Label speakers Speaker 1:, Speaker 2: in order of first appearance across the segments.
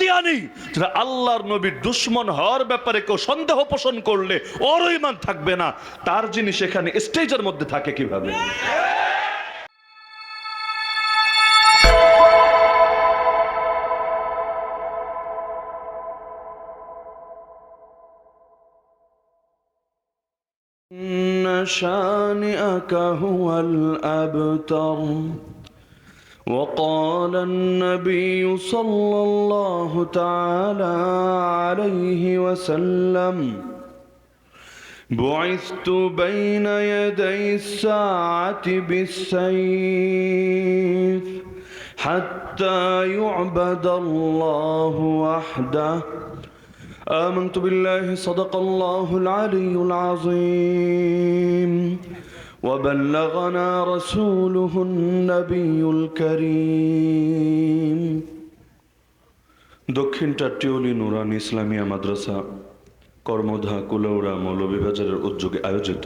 Speaker 1: কাদিয়ানি যারা আল্লাহর নবীর দুশ্মন হওয়ার ব্যাপারে কেউ সন্দেহ পোষণ করলে ওরও ইমান থাকবে না তার জিনিস এখানে স্টেজের মধ্যে থাকে কিভাবে إن شانئك هو الأبتر وقال النبي صلى الله تعالى عليه وسلم بعثت بين يدي الساعة بالسيف حتى يعبد الله وحده. آمنت بالله صدق الله العلي العظيم. وبلغنا رسوله النبي الكريم দক্ষিণ টাট্টিওলি নুরান ইসলামিয়া মাদ্রাসা কর্মধা কুলৌড়া মৌলভীবাজারের উদ্যোগে আয়োজিত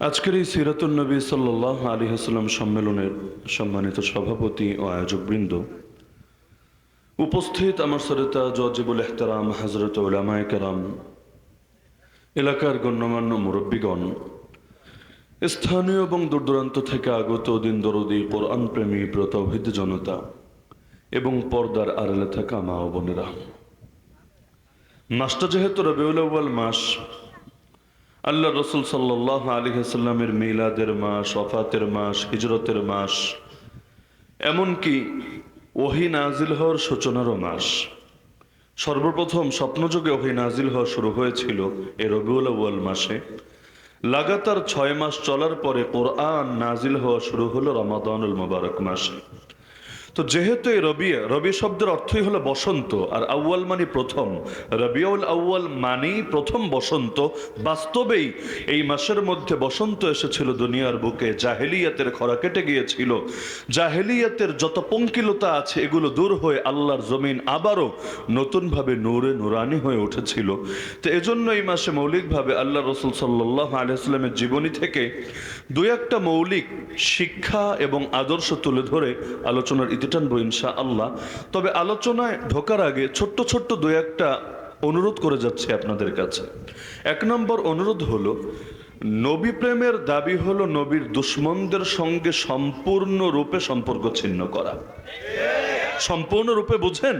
Speaker 1: আজকের এই সিরাতুল নবী সাল্লাহ আলী হাসলাম সম্মেলনের সম্মানিত সভাপতি ও আয়োজকবৃন্দ উপস্থিত আমার সরিতা জজিবুল এহতারাম হজরত উলামায় কেরাম এলাকার গণ্যমান্য মুরব্বীগণ স্থানীয় এবং দূরদূরান্ত থেকে আগত দিন দরদি কোরআন প্রেমী প্রতভিদ জনতা এবং পর্দার আড়ালে থাকা মা ও বোনেরা। মাসটা যেহেতু রবিউল মাস আল্লাহ রসুল সাল্লাহ আলী হাসাল্লামের মিলাদের মাস অফাতের মাস, হিজরতের মাস, এমনকি ওহি নাজিল হওয়ার সূচনারও মাস। সর্বপ্রথম স্বপ্নযোগে ওহি নাজিল হওয়া শুরু হয়েছিল এ রবিউল আউ্বাল মাসে। লাগাতার ছয় মাস চলার পরে কোরআন নাজিল হওয়া শুরু হলো রমাদানুল মোবারক মাসে। তো যেহেতু এই রবি রবি শব্দের অর্থই হলো বসন্ত, আর আউয়াল মানে প্রথম। রবিউল আউয়াল মানেই প্রথম বসন্ত। বাস্তবেই এই মাসের মধ্যে বসন্ত এসেছিল দুনিয়ার বুকে, জাহেলিয়াতের খরা কেটে গিয়েছিল। জাহেলিয়াতের যত পঙ্কিলতা আছে, এগুলো দূর হয়ে আল্লাহর জমিন আবারও নতুনভাবে নূরে নুরানি হয়ে উঠেছিল। তো এজন্য এই মাসে মৌলিকভাবে আল্লাহ রসুল সাল্লাহ আলিয়াস্লামের জীবনী থেকে দু একটা মৌলিক শিক্ষা এবং আদর্শ তুলে ধরে আলোচনার টানবো ইনশা আল্লাহ তবে আলোচনায় ঢোকার আগে ছোট্ট ছোট্ট দু একটা অনুরোধ করে যাচ্ছে আপনাদের কাছে। এক নম্বর অনুরোধ হলো, নবী প্রেমের দাবি হলো নবীর দুশ্মনদের সঙ্গে সম্পূর্ণ রূপে সম্পর্ক ছিন্ন করা। সম্পূর্ণরূপে বুঝেন?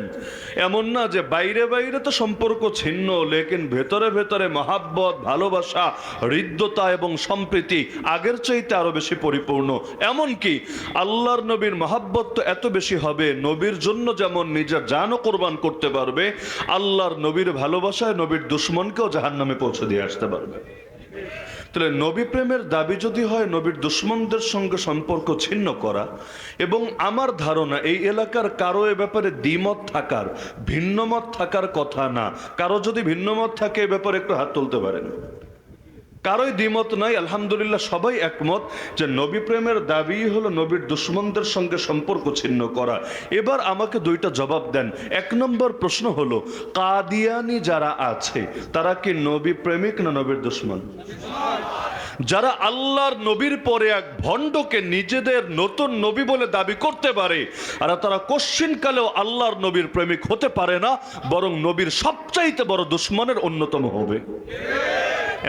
Speaker 1: এমন না যে বাইরে বাইরে তো সম্পর্ক ছিন্ন, লেকিন ভেতরে ভেতরে মহাব্বত, ভালোবাসা, হৃদ্যতা এবং সম্প্রীতি আগের চাইতে আরও বেশি পরিপূর্ণ। এমনকি আল্লাহর নবীর মহাব্বত তো এত বেশি হবে, নবীর জন্য যেমন নিজের জানও কোরবান করতে পারবে, আল্লাহর নবীর ভালোবাসায় নবীর দুশ্মনকেও জাহান নামে পৌঁছে দিয়ে আসতে পারবে। তাহলে নবী প্রেমের দাবি যদি হয়, নবীর দুশ্মনদের সঙ্গে সম্পর্ক ছিন্ন করা এবং আমার ধারণা এই এলাকার কারও এ ব্যাপারে দ্বিমত থাকার, ভিন্নমত থাকার কথা না। কারও যদি ভিন্নমত থাকে এ ব্যাপারে একটু হাত তুলতে পারেন। কারোই দ্বিমত নাই, আলহামদুলিল্লাহ সবাই একমত যে নবী প্রেমের দাবি হলো নবীর দুশ্মনদের সঙ্গে সম্পর্ক ছিন্ন করা। এবার আমাকে দুইটা জবাব দেন। এক নম্বর প্রশ্ন হলো, কাদিয়ানি যারা আছে, তারা কি নবী প্রেমিক না নবীর দুশ্মন? যারা আল্লাহর নবীর পরে এক ভণ্ডকে নিজেদের নতুন নবী বলে দাবি করতে পারে, আর তারা কশ্চিনকালেও আল্লাহর নবীর প্রেমিক হতে পারে না, বরং নবীর সবচাইতে বড় দুশ্মনের অন্যতম হবে।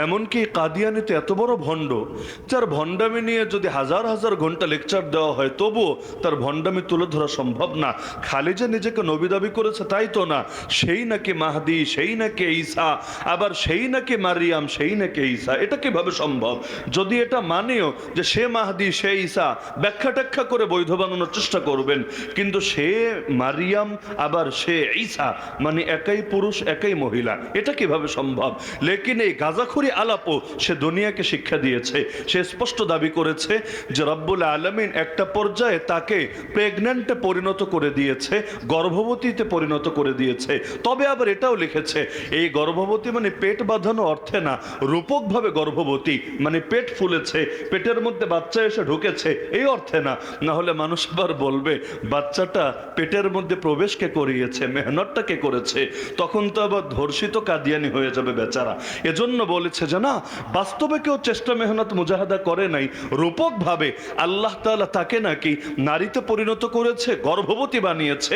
Speaker 1: এমনকি কাদিয়ানিতে এত বড় ভণ্ড, যার ভণ্ডামি নিয়ে যদি হাজার হাজার ঘণ্টা লেকচার দেওয়া হয়, তবুও তার ভণ্ডামি তুলে ধরা সম্ভব না। খালি যে নিজেকে নবী দাবি করেছে, তাই তো না? সেই নাকি মাহাদি, সেই নাকি ঈসা, আবার সেই নাকি মারিয়াম, সেই নাকি ঈসা, এটা কীভাবে সম্ভব? যদি এটা মানেও যে সে মাহাদি, সে ঈসা, ব্যাখ্যা ট্যাখ্যা করে বৈধ বানানোর চেষ্টা করবেন, কিন্তু সে মারিয়াম, আবার সে ঈসা মানে একাই পুরুষ, একাই মহিলা, এটা কীভাবে সম্ভব? লেকিন এই গাজাখুরি আলাপও সে দুনিয়াকে শিক্ষা দিয়েছে। সে স্পষ্ট দাবি করেছে যে রব্বুল আলমিন একটা পর্যায়ে তাকে প্রেগন্যান্টে পরিণত করে দিয়েছে, গর্ভবতীতে পরিণত করে দিয়েছে। তবে আবার এটাও লিখেছে, এই গর্ভবতী মানে পেট বাঁধানো অর্থে না, রূপকভাবে গর্ভবতী মানে পেট ফুলেছে, পেটের মধ্যে বাচ্চা এসে ঢুকেছে, এই অর্থে না। না হলে মানুষ আবার বলবে, বাচ্চাটা পেটের মধ্যে প্রবেশকে করিয়েছে মেহনতটাকে করেছে? তখন তো আবার ধর্ষিত কাদিয়ানি হয়ে যাবে বেচারা। এজন্য বলেছে বলেছে যে না বাস্তবে কেউ চেষ্টা মেহনত মুজাহাদা করে নাই। রূপক ভাবে আল্লাহ তালা তাকে নাকি নারীতে পরিণত করেছে, গর্ভবতী বানিয়েছে।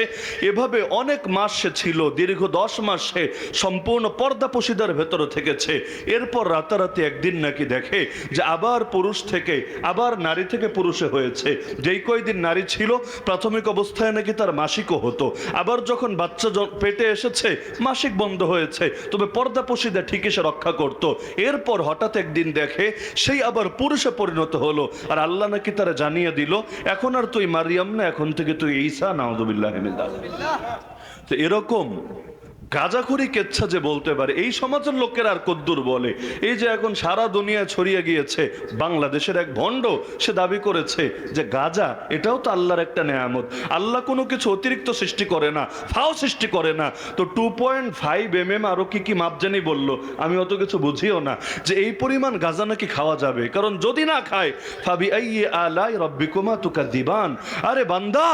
Speaker 1: এভাবে অনেক মাস সে ছিল, দীর্ঘ দশ মাস সে সম্পূর্ণ পর্দা পশিদার ভেতরে থেকেছে। এরপর রাতারাতি একদিন নাকি দেখে যে আবার পুরুষ থেকে, আবার নারী থেকে পুরুষে হয়েছে। যেই কয়দিন নারী ছিল, প্রাথমিক অবস্থায় নাকি তার মাসিকও হতো। আবার যখন বাচ্চা পেটে এসেছে, মাসিক বন্ধ হয়েছে। তবে পর্দা পশিদা ঠিকই সে রক্ষা করত। এরপর হঠাৎ একদিন দেখে সেই আবার পুরুষে পরিণত হলো। আর আল্লাহ নাকি তারা জানিয়ে দিল এখন আর তুই মারিয়াম না এখন থেকে তুই ঈসা নাহদুবিল্লাহ তো এরকম গাজাখুরি কেচ্ছা যে বলতে পারে, এই সমাজের লোকের আর কদ্দুর বলে। এই যে এখন সারা দুনিয়া ছড়িয়ে গিয়েছে, বাংলাদেশের এক ভণ্ড সে দাবি করেছে যে গাজা, এটাও তো আল্লাহর একটা নেয়ামত। আল্লাহ কোনো কিছু অতিরিক্ত সৃষ্টি করে না, ফাও সৃষ্টি করে না। তো two point five M M আরও কি কি মাপ জানি বলল, আমি অত কিছু বুঝিও না। যে এই পরিমাণ গাজা নাকি খাওয়া যাবে? কারণ যদি না খায় ফাবি আইয়ে আলাই রব্বিকুমা তুকা দিবান আরে বান্দা,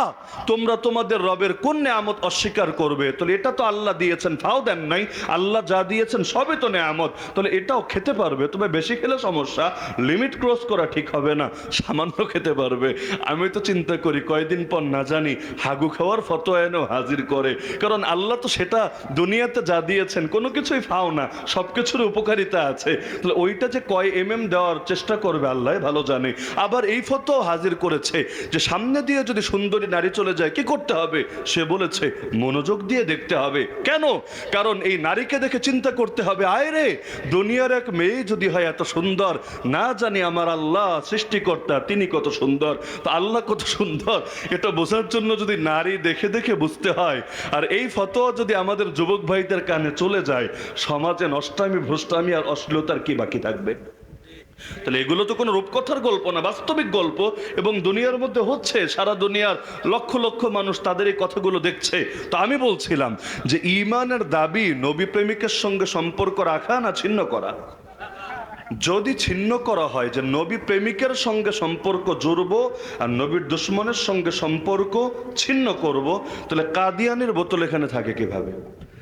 Speaker 1: তোমরা তোমাদের রবের কোন নেয়ামত অস্বীকার করবে? তাহলে এটা তো আল্লাহ দিয়েছেন ফাও দেন নাই। আল্লাহ যা দিয়েছেন সবই তো নেয়ামত। তাহলে এটাও খেতে পারবে? তবে বেশি খেলে সমস্যা লিমিট ক্রস করা ঠিক হবে না, সামান্য খেতে পারবে। আমি তো চিন্তা করি, কয়দিন পর না জানি, হাগু খাওয়ার এনেও হাজির করে। কারণ আল্লাহ তো সেটা দুনিয়াতে যা দিয়েছেন, কোনো কিছুই ফাও না সব কিছুর উপকারিতা আছে। তাহলে ওইটা যে কয় এম এম দেওয়ার চেষ্টা করবে আল্লাহ ভালো জানে। আবার এই ফটো হাজির করেছে, যে সামনে দিয়ে যদি সুন্দরী নারী চলে যায়, কি করতে হবে? সে বলেছে, মনোযোগ দিয়ে দেখতে হবে। কেন? কারণ এই নারীকে দেখে চিন্তা করতে হবে, আয় রে, দুনিয়ার এক মেয়ে যদি হয় এত সুন্দর, না জানি আমার আল্লাহ সৃষ্টিকর্তা, তিনি কত সুন্দর, তো আল্লাহ কত সুন্দর? এটা বোঝার জন্য যদি নারী দেখে দেখে বুঝতে হয়, আর এই ফতোয়া যদি আমাদের যুবক ভাইদের কানে চলে যায়, সমাজে নষ্টামি, ভ্রষ্টামি আর অশ্লীলতার কি বাকি থাকবে? তাহলে এগুলো তো কোনো রূপকথার গল্প না, বাস্তবিক গল্প। এবং দুনিয়ার মধ্যে হচ্ছে, সারা দুনিয়ার লক্ষ লক্ষ মানুষ তাদের এই কথাগুলো দেখছে। তো আমি বলছিলাম যে ইমানের দাবি নবী প্রেমিকের সঙ্গে সম্পর্ক রাখা না ছিন্ন করা? যদি ছিন্ন করা হয় যে নবী প্রেমিকের সঙ্গে সম্পর্ক জুড়ব আর নবীর দুশ্মনের সঙ্গে সম্পর্ক ছিন্ন করব, তাহলে কাদিয়ানির বোতল এখানে থাকে কীভাবে?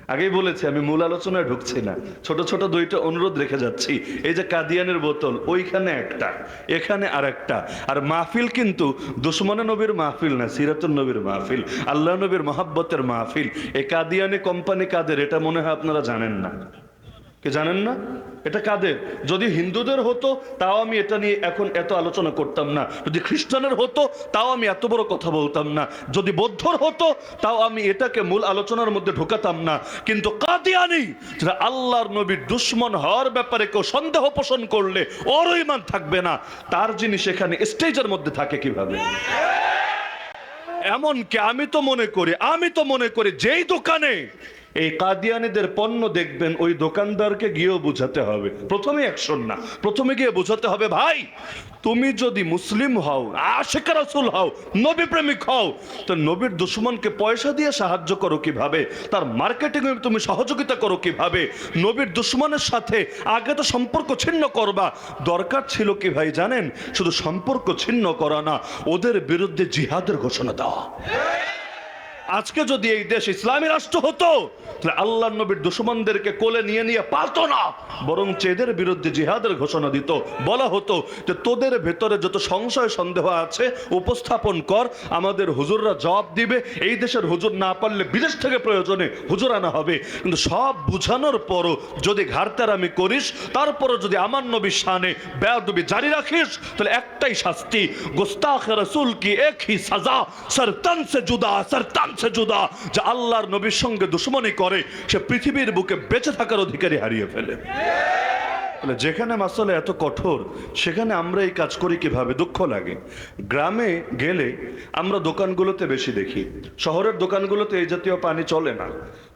Speaker 1: আগেই বলেছি, আমি মূল আলোচনায় ঢুকছি না। ছোট ছোট দুইটা অনুরোধ রেখে যাচ্ছি। এই যে কাদিয়ানের বোতল, ওইখানে একটা, এখানে আর একটা আর মাহফিল কিন্তু দুশ্মনে নবীর মাহফিল না সিরাতুল নবীর মাহফিল, আল্লাহ নবীর মহাব্বতের মাহফিল। এই কাদিয়ানে কোম্পানি কাদের, এটা মনে হয় আপনারা জানেন না। কে জানেন না? এটা কাদের? যদি হিন্দুদের হতো, তাও আমি এটা নিয়ে এখন এত আলোচনা করতাম না। যদি খ্রিস্টানের হতো, তাও আমি এত বড় কথা বলতাম না। যদি বৌদ্ধর হতো, তাও আমি এটাকে মূল আলোচনার মধ্যে ঢোকাতাম না। কিন্তু কাদিয়ানি যারা আল্লাহর নবীর দুশ্মন হওয়ার ব্যাপারে কেউ সন্দেহ পোষণ করলে ওরও ইমান থাকবে না। তার জিনিস এখানে স্টেজের মধ্যে থাকে কীভাবে? এমনকি আমি তো মনে করি, আমি তো মনে করি যেই দোকানে এই কাদিয়ানিদের পণ্য দেখবেন ওই দোকানদারকে গিয়েও বোঝাতে হবে। প্রথমে অ্যাকশন না। প্রথমে গিয়ে বোঝাতে হবে, ভাই, তুমি যদি মুসলিম হও আশেখ রাসুল হও, নবী প্রেমিক হও, তো নবীর দুশ্মনকে পয়সা দিয়ে সাহায্য করো কীভাবে? তার মার্কেটিং তুমি সহযোগিতা করো কীভাবে? নবীর দুশ্মনের সাথে আগে তো সম্পর্ক ছিন্ন করবা। দরকার ছিল কি ভাই জানেন? শুধু সম্পর্ক ছিন্ন করা না, ওদের বিরুদ্ধে জিহাদের ঘোষণা দেওয়া। আজকে যদি এই দেশ ইসলামী রাষ্ট্র হতো, তাহলে আল্লাহ নবীর দুশ্মনদেরকে কোলে নিয়ে নিয়ে পারতো না। বরং এদের বিরুদ্ধে জিহাদের ঘোষণা দিত। বলা হতো যে, তোদের ভেতরে যত সংশয় সন্দেহ আছে, উপস্থাপন কর। আমাদের হুজুররা জবাব দিবে। এই দেশের হুজুর না পারলে বিদেশ থেকে প্রয়োজনে হুজুর আনা হবে। কিন্তু সব বুঝানোর পরও যদি ঘাড়তারামি করিস, তারপরও যদি আমার নবীর শানে বেয়াদবি জারি রাখিস, তাহলে একটাই শাস্তি, গোস্তাখ রসুল কি এক হি সাজা, সরতন সে জুদা, সরতন সে জুদা যে আল্লাহর নবীর সঙ্গে দুশ্মনী করে, সে পৃথিবীর বুকে বেঁচে থাকার অধিকারী হারিয়ে ফেলে। বলে যেখানে মাসালা এত কঠোর, সেখানে আমরা এই কাজ করি কীভাবে? দুঃখ লাগে। গ্রামে গেলে আমরা দোকানগুলোতে বেশি দেখি। শহরের দোকানগুলোতে এই জাতীয় পানি চলে না।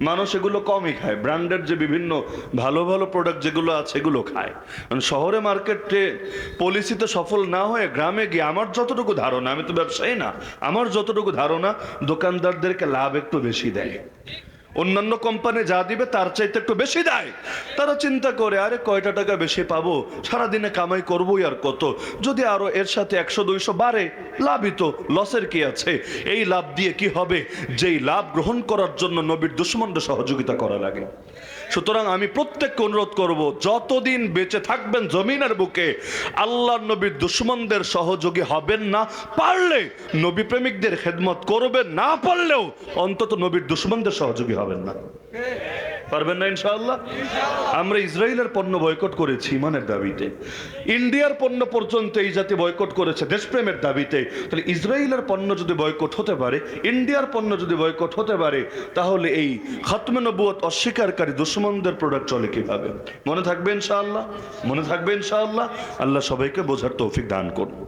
Speaker 1: মানুষ এগুলো কমই খায়। ব্র্যান্ডেড যে বিভিন্ন ভালো ভালো প্রোডাক্ট যেগুলো আছে, এগুলো খায়। শহরে মার্কেটে পলিসিতে সফল না হয়ে গ্রামে গিয়ে আমার যতটুকু ধারণা, আমি তো ব্যবসায়ী না, আমার যতটুকু ধারণা দোকানদারদেরকে লাভ একটু বেশি দেয়। অন্যান্য কোম্পানি যা দিবে তার চাইতে একটু বেশি দেয়। তারা চিন্তা করে, আরে, কয়টা টাকা বেশি পাবো? সারাদিনে কামাই করবোই আর কত? যদি আরও এর সাথে একশো, দুইশো বাড়ে, লাভই তো। লসের কি আছে? এই লাভ দিয়ে কি হবে? যেই লাভ গ্রহণ করার জন্য নবীর দুশ্মনদের সহযোগিতা করা লাগে। সুতরাং আমি প্রত্যেককে অনুরোধ করব, যতদিন বেঁচে থাকবেন জমিনের বুকে, আল্লাহ নবীর দুশ্মনদের সহযোগী হবেন না পারলে নবী প্রেমিকদের খেদমত করবেন, না পারলেও অন্তত নবীর দুশ্মনদের সহযোগী হবেন না। পারবেন না ইনশাআল্লাহ? আমরা ইসরায়েলের পণ্য বয়কট করেছি ইমানের দাবিতে। ইন্ডিয়ার পণ্য পর্যন্ত এই জাতি বয়কট করেছে দেশপ্রেমের দাবিতে। তাহলে ইসরায়েলের পণ্য যদি বয়কট হতে পারে, ইন্ডিয়ার পণ্য যদি বয়কট হতে পারে, তাহলে এই খাতমে নবুয়ত অস্বীকারী দুশ্মনদের প্রোডাক্ট চলে কীভাবে? মনে থাকবে ইনশাআল্লাহ? মনে থাকবে ইনশাআল্লাহ? আল্লাহ সবাইকে বোঝার তৌফিক দান করুন।